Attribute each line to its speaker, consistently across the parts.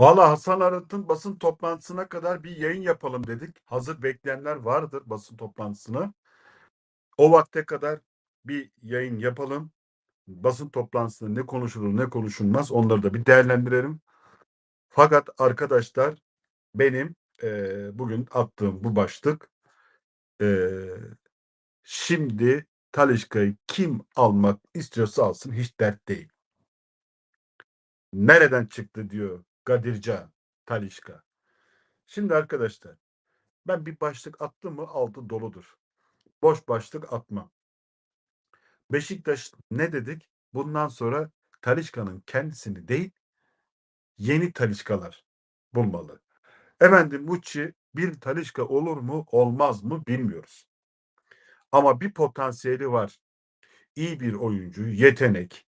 Speaker 1: Valla Hasan Arat'ın basın toplantısına kadar bir yayın yapalım dedik. Hazır bekleyenler vardır basın toplantısına. O vakte kadar bir yayın yapalım. Basın toplantısında ne konuşulur ne konuşulmaz onları da bir değerlendirelim. Fakat arkadaşlar benim eee, bugün attığım bu başlık eee, şimdi Talişka'yı kim almak istiyorsa alsın hiç dert değil. Nereden çıktı diyor Gadircan Talişka. Şimdi arkadaşlar ben bir başlık attım mı altı doludur. Boş başlık atmam. Beşiktaş ne dedik? Bundan sonra Talişka'nın kendisini değil yeni Talişkalar bulmalı. Efendim Muçi bir Talişka olur mu olmaz mı bilmiyoruz. Ama bir potansiyeli var. İyi bir oyuncu, yetenek.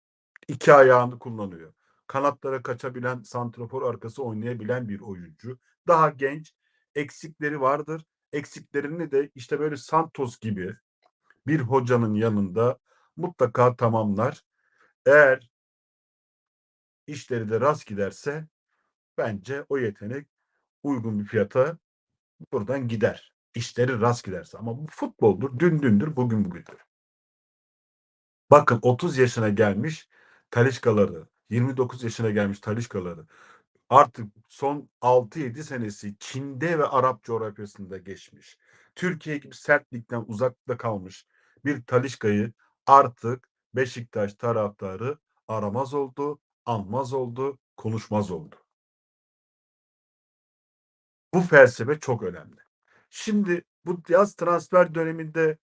Speaker 1: iki ayağını kullanıyor. Kanatlara kaçabilen, santrafor arkası oynayabilen bir oyuncu. Daha genç, eksikleri vardır. Eksiklerini de işte böyle Santos gibi bir hocanın yanında mutlaka tamamlar. Eğer işleri de rast giderse bence o yetenek uygun bir fiyata buradan gider. İşleri rast giderse. Ama bu futboldur. Dün dündür, bugün bugündür. Bakın 30 yaşına gelmiş Talişkaları, 29 yaşına gelmiş Talişkaları artık son 6-7 senesi Çin'de ve Arap coğrafyasında geçmiş. Türkiye gibi sertlikten uzakta kalmış bir Talişka'yı artık Beşiktaş taraftarı aramaz oldu, anmaz oldu, konuşmaz oldu. Bu felsefe çok önemli. Şimdi bu yaz transfer döneminde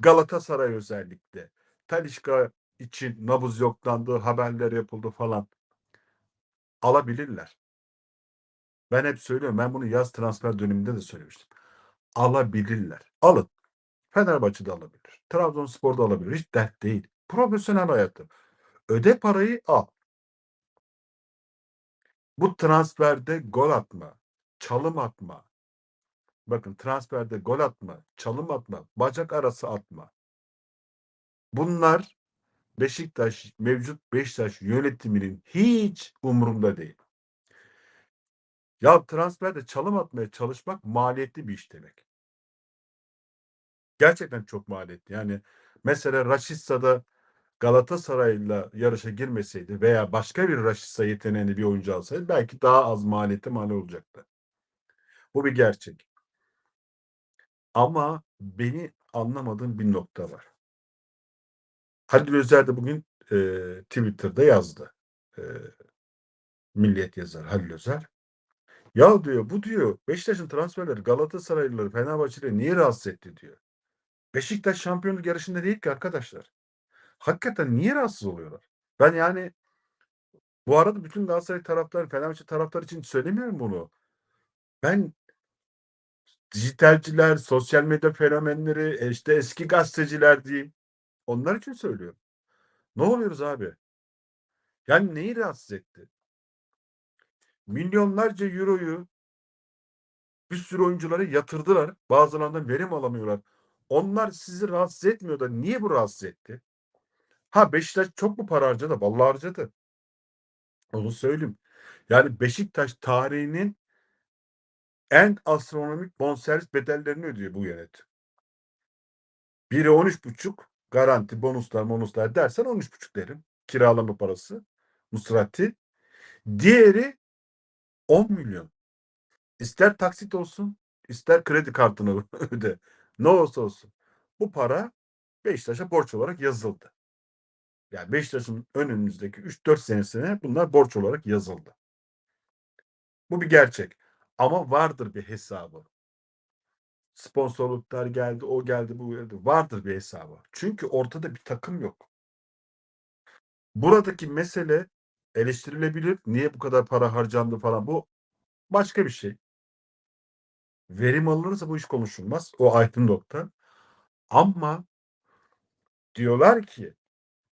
Speaker 1: Galatasaray özellikle Talişka için nabız yoklandı, haberler yapıldı falan. Alabilirler. Ben hep söylüyorum. Ben bunu yaz transfer döneminde de söylemiştim. Alabilirler. Alın. Fenerbahçe'de alabilir. Trabzonspor'da alabilir. Hiç dert değil. Profesyonel hayatı. Öde parayı al. Bu transferde gol atma, çalım atma. Bakın transferde gol atma, çalım atma, bacak arası atma. Bunlar Beşiktaş, mevcut Beşiktaş yönetiminin hiç umurunda değil. Ya transferde çalım atmaya çalışmak maliyetli bir iş demek. Gerçekten çok maliyetli. Yani mesela Raşitsa'da Galatasaray'la yarışa girmeseydi veya başka bir Raşitsa yeteneğinde bir oyuncu alsaydı belki daha az maliyetli mal olacaktı. Bu bir gerçek. Ama beni anlamadığım bir nokta var. Halil Özer de bugün eee, Twitter'da yazdı. Eee, Milliyet yazarı Halil Özer. Ya diyor bu diyor Beşiktaş'ın transferleri Galatasaraylıları Fenerbahçe'leri niye rahatsız etti diyor. Beşiktaş şampiyonluk yarışında değil ki arkadaşlar. Hakikaten niye rahatsız oluyorlar? Ben yani bu arada bütün Galatasaray taraftarı, Fenerbahçe taraftarı için söylemiyorum bunu. Ben dijitalciler, sosyal medya fenomenleri, e, işte eski gazeteciler diyeyim. Onlar için söylüyorum. Ne oluyoruz abi? Yani neyi rahatsız etti? Milyonlarca euroyu bir sürü oyunculara yatırdılar. Bazılarından verim alamıyorlar. Onlar sizi rahatsız etmiyor da niye bu rahatsız etti? Ha Beşiktaş çok mu para harcadı? Vallahi harcadı. Onu söyleyeyim. Yani Beşiktaş tarihinin en astronomik bonservis bedellerini ödüyor bu yönetim. Biri 13,5 garanti bonuslar bonuslar dersen 13,5 derim. Kiralama parası. Musrati. Diğeri 10 milyon. İster taksit olsun, ister kredi kartını öde. Ne olursa olsun. Bu para Beşiktaş'a borç olarak yazıldı. Yani Beşiktaş'ın önümüzdeki 3-4 senesine bunlar borç olarak yazıldı. Bu bir gerçek. Ama vardır bir hesabı. Sponsorluklar geldi, o geldi, bu geldi. Vardır bir hesabı. Çünkü ortada bir takım yok. Buradaki mesele eleştirilebilir. Niye bu kadar para harcandı falan bu başka bir şey. Verim alınırsa bu iş konuşulmaz. O aydın nokta. Ama diyorlar ki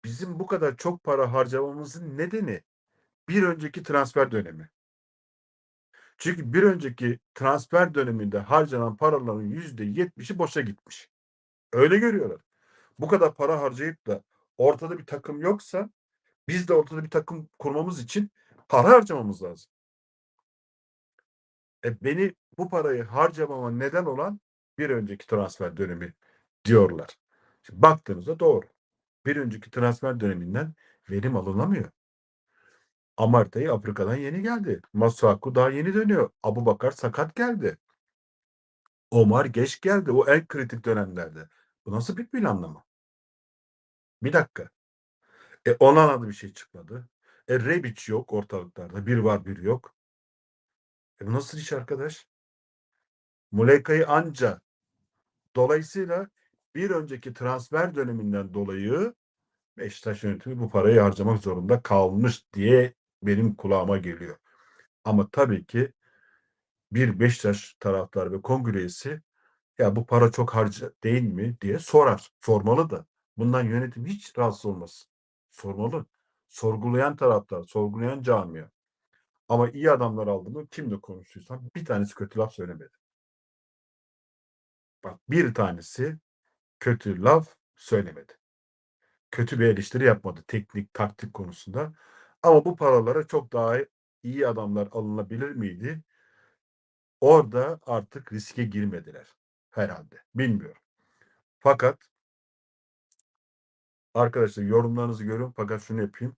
Speaker 1: bizim bu kadar çok para harcamamızın nedeni bir önceki transfer dönemi. Çünkü bir önceki transfer döneminde harcanan paraların yüzde yetmişi boşa gitmiş. Öyle görüyorlar. Bu kadar para harcayıp da ortada bir takım yoksa biz de ortada bir takım kurmamız için Para harcamamız lazım. E, beni bu parayı harcamama neden olan bir önceki transfer dönemi diyorlar. Şimdi baktığınızda doğru. Bir önceki transfer döneminden verim alınamıyor. Amartey Afrika'dan yeni geldi. Masuaku daha yeni dönüyor. Abubakar sakat geldi. Omar geç geldi. O en kritik dönemlerde. Bu nasıl bir planlama? Bir dakika. E Onana'da bir şey çıkmadı. E Rebic yok ortalıklarda. Bir var bir yok. E bu nasıl iş arkadaş? Muleka'yı anca dolayısıyla bir önceki transfer döneminden dolayı Beşiktaş yönetimi bu parayı harcamak zorunda kalmış diye benim kulağıma geliyor. Ama tabii ki bir Beşiktaş taraftarı ve kongre ya bu para çok harca değil mi diye sorar. Sormalı da. Bundan yönetim hiç rahatsız olmasın. Sormalı. Sorgulayan taraftar, sorgulayan camia. Ama iyi adamlar aldı mı kimle konuştuysam bir tanesi kötü laf söylemedi. Bak bir tanesi kötü laf söylemedi. Kötü bir eleştiri yapmadı teknik, taktik konusunda. Ama bu paralara çok daha iyi adamlar alınabilir miydi? Orada artık riske girmediler herhalde. Bilmiyorum. Fakat arkadaşlar yorumlarınızı görün fakat şunu yapayım.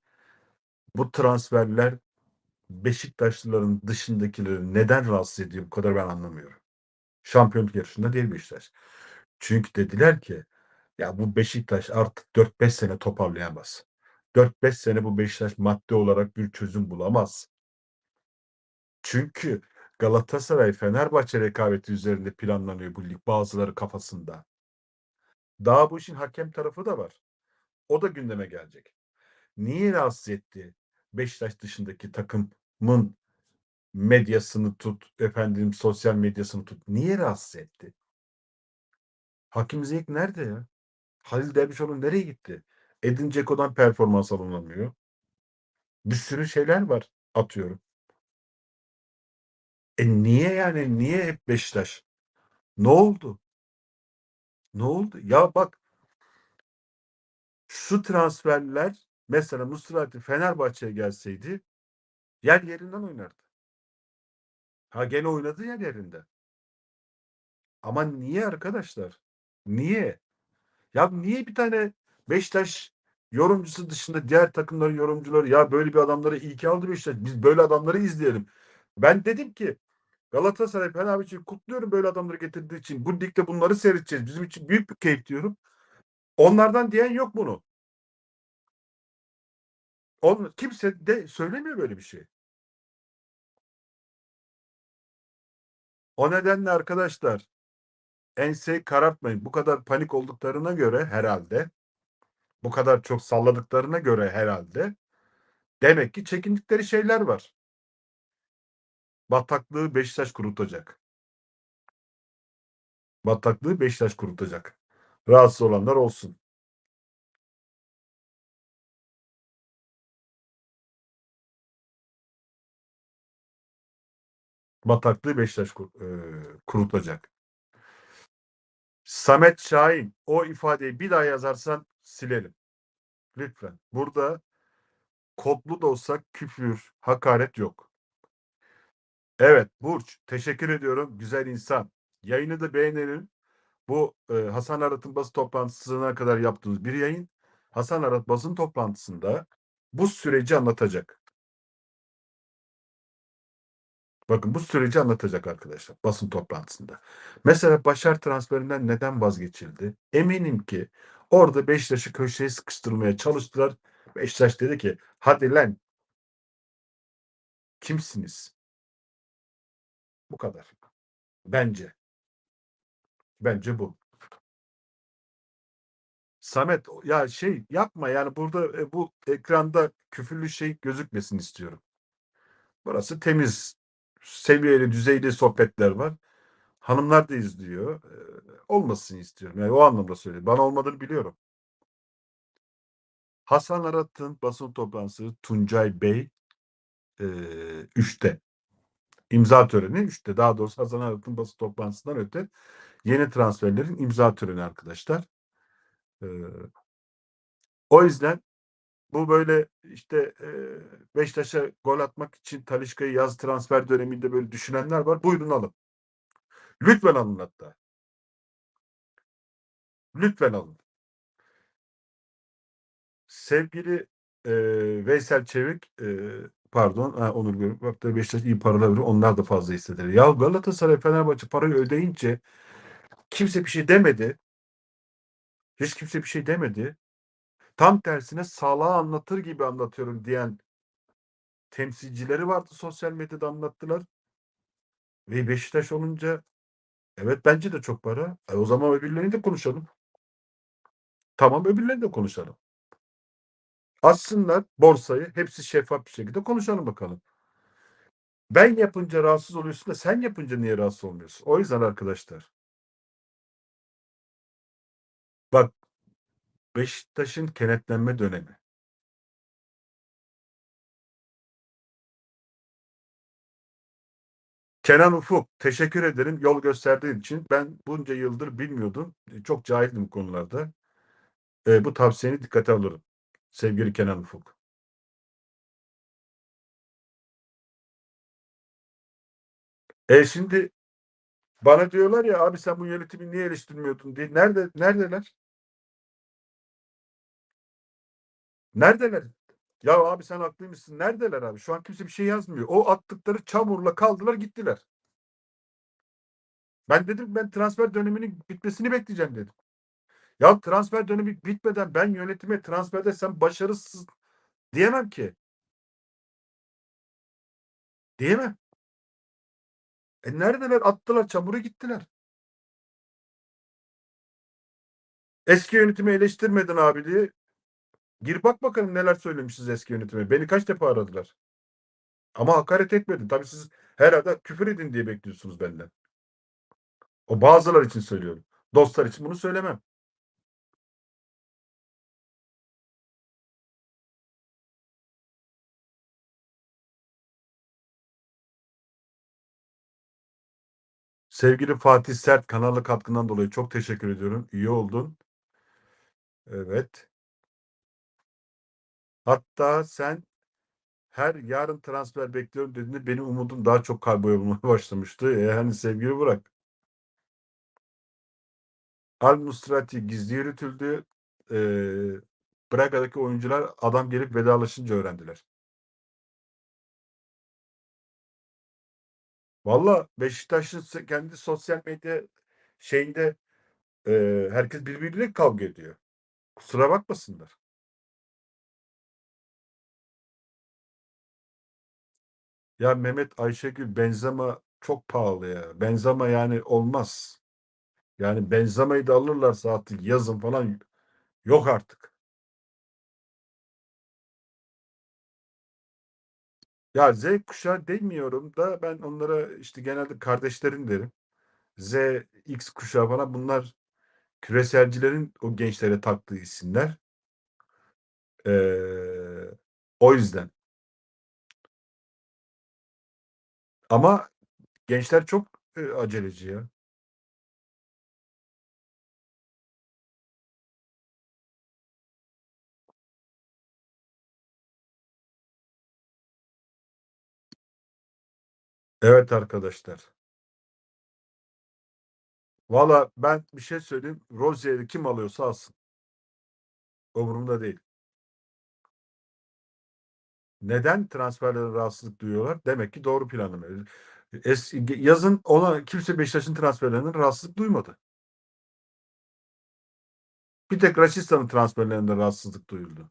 Speaker 1: Bu transferler Beşiktaşlıların dışındakileri neden rahatsız ediyor bu kadar ben anlamıyorum. Şampiyonluk yarışında değil Beşiktaş. Çünkü dediler ki ya bu Beşiktaş artık 4-5 sene toparlayamaz. 4-5 sene bu Beşiktaş maddi olarak bir çözüm bulamaz. Çünkü Galatasaray Fenerbahçe rekabeti üzerinde planlanıyor bu lig bazıları kafasında. Daha bu işin hakem tarafı da var. O da gündeme gelecek. Niye rahatsız etti Beşiktaş dışındaki takımın medyasını tut, efendim sosyal medyasını tut. Niye rahatsız etti? Hakim Ziyech nerede ya? Halil Dervişoğlu nereye gitti? Edin Dzeko'dan performans alınamıyor. Bir sürü şeyler var atıyorum. E niye yani? Niye hep Beşiktaş? Ne oldu? Ne oldu? Ya bak şu transferler mesela Musrati Fenerbahçe'ye gelseydi yer yerinden oynardı. Ha gene oynadı yer yerinde. Ama niye arkadaşlar? Niye? Ya niye bir tane Beşiktaş yorumcusu dışında diğer takımların yorumcuları ya böyle bir adamları iyi ki aldı Beşiktaş. Biz böyle adamları izleyelim. Ben dedim ki Galatasaray Fenerbahçe'yi kutluyorum böyle adamları getirdiği için. Bu ligde bunları seyredeceğiz. Bizim için büyük bir keyif diyorum. Onlardan diyen yok bunu. On, kimse de söylemiyor böyle bir şey. O nedenle arkadaşlar enseyi karartmayın. Bu kadar panik olduklarına göre herhalde bu kadar çok salladıklarına göre herhalde demek ki çekindikleri şeyler var. Bataklığı Beşiktaş kurutacak. Bataklığı Beşiktaş kurutacak. Rahatsız olanlar olsun. Bataklığı Beşiktaş e, kurutacak. Samet Şahin o ifadeyi bir daha yazarsan silerim. Lütfen. Burada kodlu da olsa küfür, hakaret yok. Evet Burç teşekkür ediyorum. Güzel insan. Yayını da beğenelim. Bu e, Hasan Arat'ın basın toplantısına kadar yaptığımız bir yayın. Hasan Arat basın toplantısında bu süreci anlatacak. Bakın bu süreci anlatacak arkadaşlar basın toplantısında. Mesela Başar transferinden neden vazgeçildi? Eminim ki orada Beşiktaş'ı köşeye sıkıştırmaya çalıştılar. Beşiktaş dedi ki hadi lan kimsiniz? Bu kadar. Bence. Bence bu. Samet ya şey yapma yani burada e, bu ekranda küfürlü şey gözükmesin istiyorum. Burası temiz, seviyeli, düzeyli sohbetler var. Hanımlar da izliyor. Olmasın istiyorum. Yani o anlamda söylüyorum. Bana olmadığını biliyorum. Hasan Arat'ın basın toplantısı Tuncay Bey e, 3'te. İmza töreni 3'te. Daha doğrusu Hasan Arat'ın basın toplantısından öte yeni transferlerin imza töreni arkadaşlar. Ee, o yüzden bu böyle, işte, eee, Beşiktaş'a gol atmak için Talisca'yı yaz transfer döneminde böyle düşünenler var. Buyurun alın. Lütfen alın hatta. Lütfen alın. Sevgili, eee, Veysel Çevik, eee, pardon, ha, Onur bak Beşiktaş iyi paralar veriyor, onlar da fazla istediler. Ya Galatasaray, Fenerbahçe parayı ödeyince kimse bir şey demedi. Hiç kimse bir şey demedi. Tam tersine salağı anlatır gibi anlatıyorum diyen temsilcileri vardı sosyal medyada anlattılar. Ve Beşiktaş olunca evet bence de çok para. E, o zaman öbürlerini de konuşalım. Tamam öbürlerini de konuşalım. Açsınlar borsayı, hepsi şeffaf bir şekilde konuşalım bakalım. Ben yapınca rahatsız oluyorsun da sen yapınca niye rahatsız olmuyorsun? O yüzden arkadaşlar. Bak, Beşiktaş'ın kenetlenme dönemi. Kenan Ufuk, teşekkür ederim yol gösterdiğin için. Ben bunca yıldır bilmiyordum. Eee, çok cahildim bu konularda. Eee, bu tavsiyeni dikkate alırım. Sevgili Kenan Ufuk. E, şimdi bana diyorlar ya, "Abi sen bu yönetimi niye eleştirmiyordun?" diye. Nerede neredeler? Neredeler? Ya abi sen haklıymışsın. Neredeler abi? Şu an kimse bir şey yazmıyor. O attıkları çamurla kaldılar gittiler. Ben dedim ben transfer döneminin bitmesini bekleyeceğim dedim. Ya transfer dönemi bitmeden ben yönetime transferde sen başarısız diyemem ki. Diyemem. E neredeler? Attılar çamuru gittiler. Eski yönetimi eleştirmedin abi diye. Gir bak bakalım neler söylemişiz eski yönetime. Beni kaç defa aradılar. Ama hakaret etmedin. Tabii siz herhâlde küfür edin diye bekliyorsunuz benden. O bazıları için söylüyorum. Dostlar için bunu söylemem. Sevgili Fatih Sert kanala katkından dolayı çok teşekkür ediyorum. İyi oldun. Evet. Hatta sen her yarın transfer bekliyorum dediğinde benim umudum daha çok kaybolmaya başlamıştı. E, hani sevgili Burak. Al Musrati gizli yürütüldü. Eee, Braga'daki oyuncular adam gelip vedalaşınca öğrendiler. Valla Beşiktaş'ın kendi sosyal medya şeyinde, eee, herkes birbiriyle kavga ediyor. Kusura bakmasınlar. Ya Mehmet Ayşegül Benzema çok pahalı ya. Benzema yani olmaz. Yani Benzema'yı da alırlarsa artık yazın falan yok artık. Ya Z kuşağı demiyorum da ben onlara işte genelde kardeşlerim derim. Z, X kuşağı falan bunlar küreselcilerin o gençlere taktığı isimler. Eee, o yüzden. Ama gençler çok, eee, aceleci ya. Evet arkadaşlar. Valla ben bir şey söyleyeyim. Rozier'i kim alıyorsa alsın. Umurumda değil. Neden transferlere rahatsızlık duyuyorlar? Demek ki doğru planlama. Es yazın ona kimse Beşiktaş'ın transferlerinden rahatsızlık duymadı. Bir tek Raşitsa'nın transferlerinde rahatsızlık duyuldu.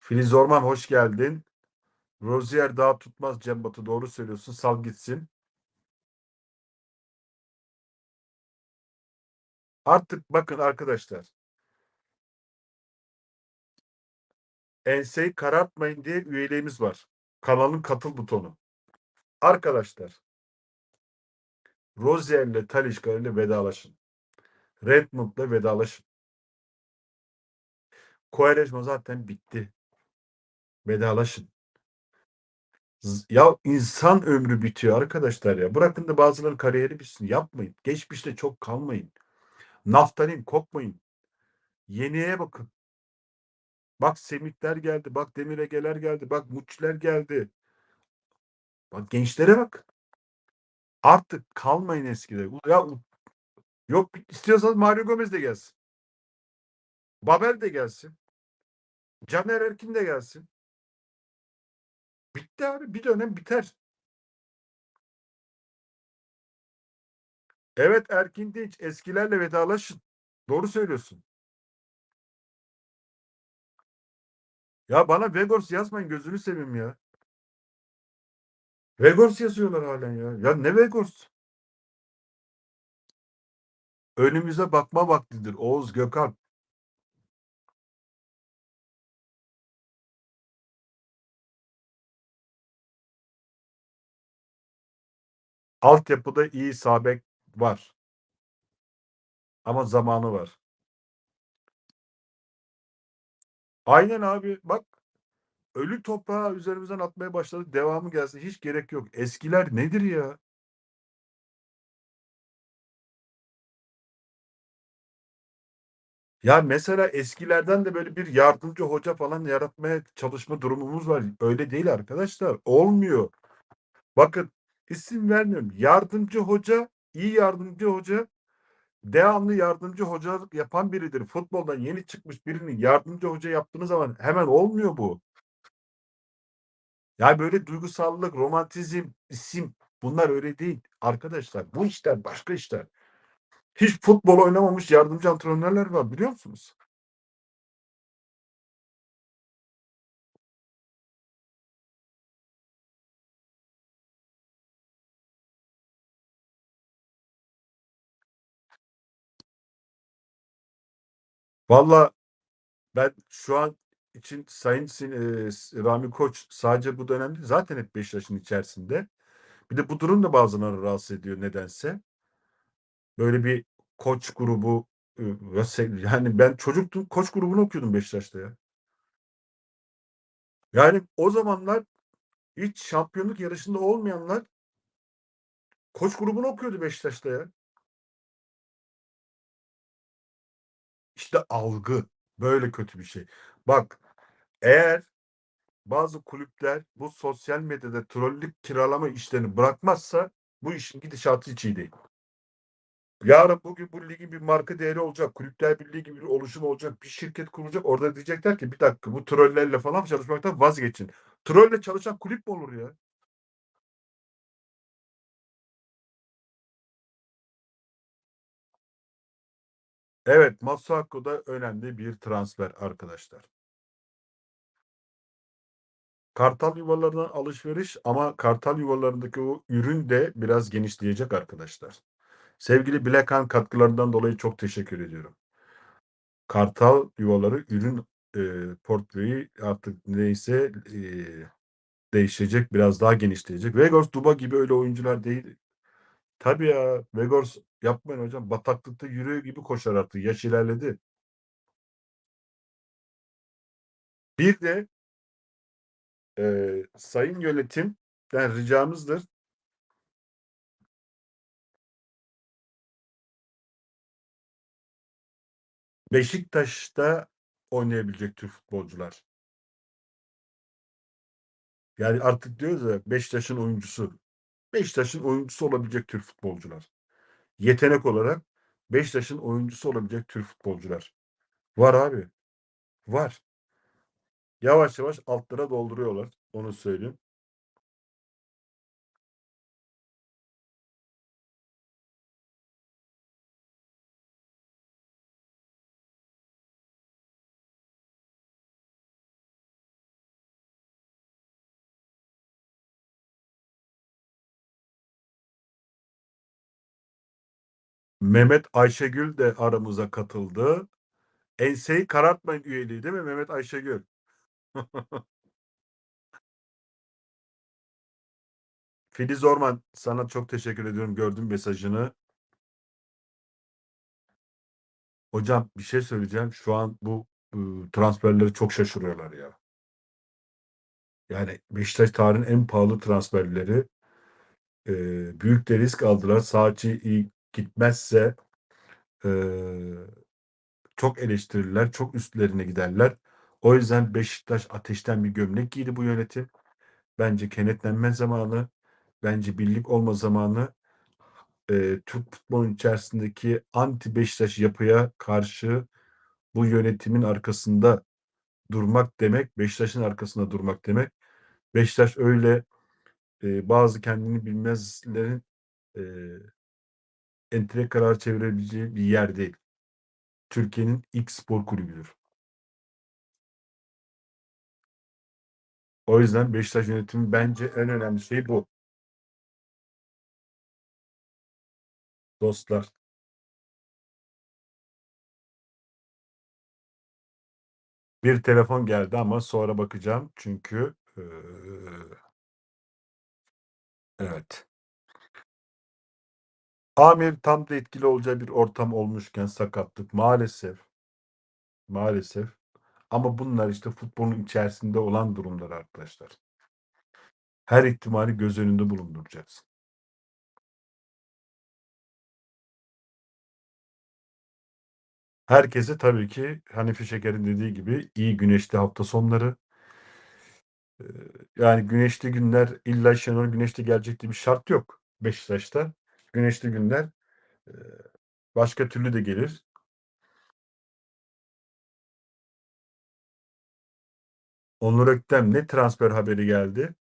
Speaker 1: Filiz Orman hoş geldin. Rozier daha tutmaz Cem Batu. Doğru söylüyorsun. Sal gitsin. Artık bakın arkadaşlar. Enseyi karartmayın diye üyeliğimiz var. Kanalın katıl butonu. Arkadaşlar. Rozier'le Talisca ile vedalaşın. Redmond'la vedalaşın. Quaresma zaten bitti. Vedalaşın. Ya insan ömrü bitiyor arkadaşlar ya. Bırakın da bazılarının kariyeri bitsin. Yapmayın. Geçmişte çok kalmayın. Naftalin kokmayın. Yeniye bakın. Bak Semihler geldi, bak Demir Ege'ler geldi, bak Muçi'ler geldi. Bak gençlere bak. Artık kalmayın eskide. Ya yok istiyorsanız Mario Gomez de gelsin. Babel de gelsin. Caner Erkin de gelsin. Bitti abi. Bir dönem biter. Evet Erkin Dinç eskilerle vedalaşın. Doğru söylüyorsun. Ya bana Vegors yazmayın gözünü seveyim ya. Vegors yazıyorlar halen ya. Ya ne Vegors? Önümüze bakma vaktidir Oğuz Gökhan. Altyapıda iyi sağ var. Ama zamanı var. Aynen abi. Bak ölü toprağı üzerimizden atmaya başladık. Devamı gelsin. Hiç gerek yok. Eskiler nedir ya? Ya mesela eskilerden de böyle bir yardımcı hoca falan yaratmaya çalışma durumumuz var. Öyle değil arkadaşlar. Olmuyor. Bakın isim vermiyorum. Yardımcı hoca, iyi yardımcı hoca devamlı yardımcı hocalık yapan biridir. Futboldan yeni çıkmış birinin yardımcı hoca yaptığınız zaman hemen olmuyor bu. Ya böyle duygusallık, romantizm, isim bunlar öyle değil. Arkadaşlar bu işler başka işler. Hiç futbol oynamamış yardımcı antrenörler var biliyor musunuz? Valla ben şu an için Sayın Sin eee, Rami Koç sadece bu dönemde zaten hep Beşiktaş'ın içerisinde. Bir de bu durum da bazılarını rahatsız ediyor nedense. Böyle bir koç grubu yani ben çocuktum koç grubunu okuyordum Beşiktaş'ta ya. Yani o zamanlar hiç şampiyonluk yarışında olmayanlar koç grubunu okuyordu Beşiktaş'ta ya. İşte algı böyle kötü bir şey. Bak eğer bazı kulüpler bu sosyal medyada trollük kiralama işlerini bırakmazsa bu işin gidişatı hiç iyi değil. Yarın bugün bu ligin bir marka değeri olacak. Kulüpler Birliği gibi bir oluşum olacak. Bir şirket kurulacak. Orada diyecekler ki bir dakika bu trollerle falan çalışmaktan vazgeçin. Trolle çalışan kulüp mü olur ya? Evet, Masuaku da önemli bir transfer arkadaşlar. Kartal yuvalarından alışveriş ama kartal yuvalarındaki o ürün de biraz genişleyecek arkadaşlar. Sevgili Bilekan katkılarından dolayı çok teşekkür ediyorum. Kartal yuvaları ürün e, portföyü artık neyse e, değişecek, biraz daha genişleyecek. Vegors, Duba gibi öyle oyuncular değil. Tabii ya, Vegors yapmayın hocam. Bataklıkta yürüyor gibi koşar artık. Yaş ilerledi. Bir de e, sayın yönetimden ricamızdır. Beşiktaş'ta oynayabilecek Türk futbolcular. Yani artık diyoruz ya Beşiktaş'ın oyuncusu. Beşiktaş'ın oyuncusu olabilecek Türk futbolcular. Yetenek olarak Beşiktaş'ın oyuncusu olabilecek Türk futbolcular. Var abi. Var. Yavaş yavaş altlara dolduruyorlar. Onu söyleyeyim. Mehmet Ayşegül de aramıza katıldı. Enseyi karartmayın üyeliği değil mi Mehmet Ayşegül? Filiz Orman sana çok teşekkür ediyorum. Gördüm mesajını. Hocam bir şey söyleyeceğim. Şu an bu ıı, transferleri çok şaşırıyorlar ya. Yani Beşiktaş tarihinin en pahalı transferleri. Eee, büyük de risk aldılar. Sağ iyi gitmezse eee çok eleştirirler, çok üstlerine giderler. O yüzden Beşiktaş ateşten bir gömlek giydi bu yönetim. Bence kenetlenme zamanı, bence birlik olma zamanı. Eee, Türk futbolunun içerisindeki anti Beşiktaş yapıya karşı bu yönetimin arkasında durmak demek, Beşiktaş'ın arkasında durmak demek. Beşiktaş öyle, eee, bazı kendini bilmezlerin, eee entrika kararı çevirebileceği bir yer değil. Türkiye'nin ilk spor kulübüdür. O yüzden Beşiktaş yönetimi bence en önemli şey bu. Dostlar. Bir telefon geldi ama sonra bakacağım çünkü, eee Evet. Amir tam da etkili olacağı bir ortam olmuşken sakatlık maalesef maalesef ama bunlar işte futbolun içerisinde olan durumlar arkadaşlar. Her ihtimali göz önünde bulunduracaksın. Herkese tabii ki Hanifi Şeker'in dediği gibi iyi güneşli hafta sonları. Eee, yani güneşli günler illa Şenol Güneş'te gelecek diye bir şart yok Beşiktaş'ta. Güneşli günler, başka türlü de gelir. Onur Öktem ne transfer haberi geldi?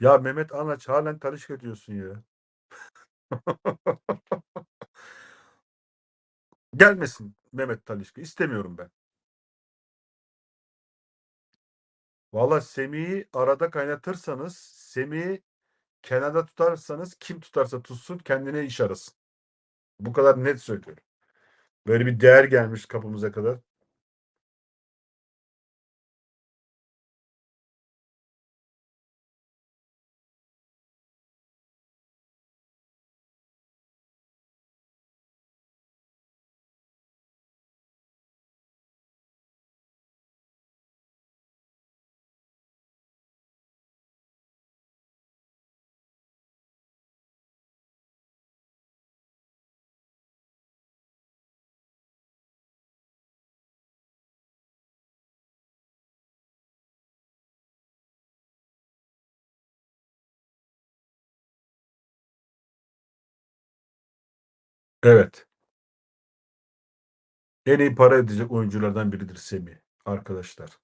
Speaker 1: Ya Mehmet Anaç hâlen Talisca diyorsun ya. Gelmesin Mehmet Talisca. İstemiyorum ben. Valla Semih'i arada kaynatırsanız, Semih'i kenarda tutarsanız kim tutarsa tutsun kendine iş arasın. Bu kadar net söylüyorum. Böyle bir değer gelmiş kapımıza kadar. Evet. En iyi para edecek oyunculardan biridir Semih arkadaşlar.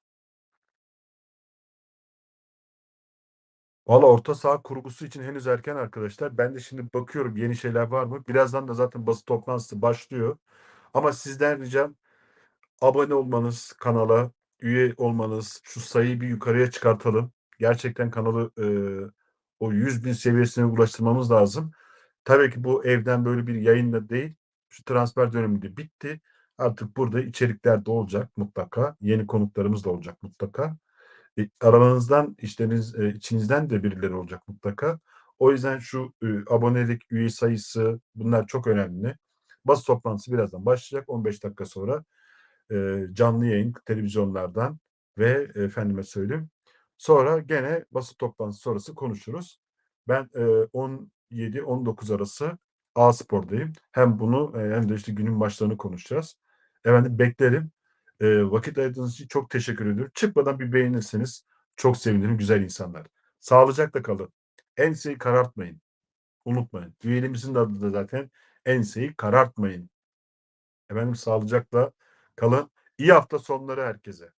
Speaker 1: Valla orta saha kurgusu için henüz erken arkadaşlar. Ben de şimdi bakıyorum yeni şeyler var mı? Birazdan da zaten basın toplantısı başlıyor. Ama sizden ricam abone olmanız kanala, üye olmanız, şu sayıyı bir yukarıya çıkartalım. Gerçekten kanalı, eee, o 100.000 seviyesine ulaştırmamız lazım. Tabii ki bu evden böyle bir yayınla değil. Şu transfer dönemi de bitti. Artık burada içerikler de olacak mutlaka. Yeni konuklarımız da olacak mutlaka. E, aralarınızdan, işleriniz, e, içinizden de birileri olacak mutlaka. O yüzden şu e, abonelik, üye sayısı bunlar çok önemli. Bas toplantısı birazdan başlayacak. 15 dakika sonra e, canlı yayın televizyonlardan ve e, efendime söyleyeyim. Sonra gene basın toplantısı sonrası konuşuruz. Ben e, 10 7-19 arası A Spor'dayım. Hem bunu e, hem de işte günün maçlarını konuşacağız. Efendim beklerim. E, vakit ayırdığınız için çok teşekkür ediyorum. Çıkmadan bir beğenirseniz çok sevinirim güzel insanlar. Sağlıcakla kalın. Enseyi karartmayın. Unutmayın. Üyelimizin de adı da zaten enseyi karartmayın. Efendim sağlıcakla kalın. İyi hafta sonları herkese.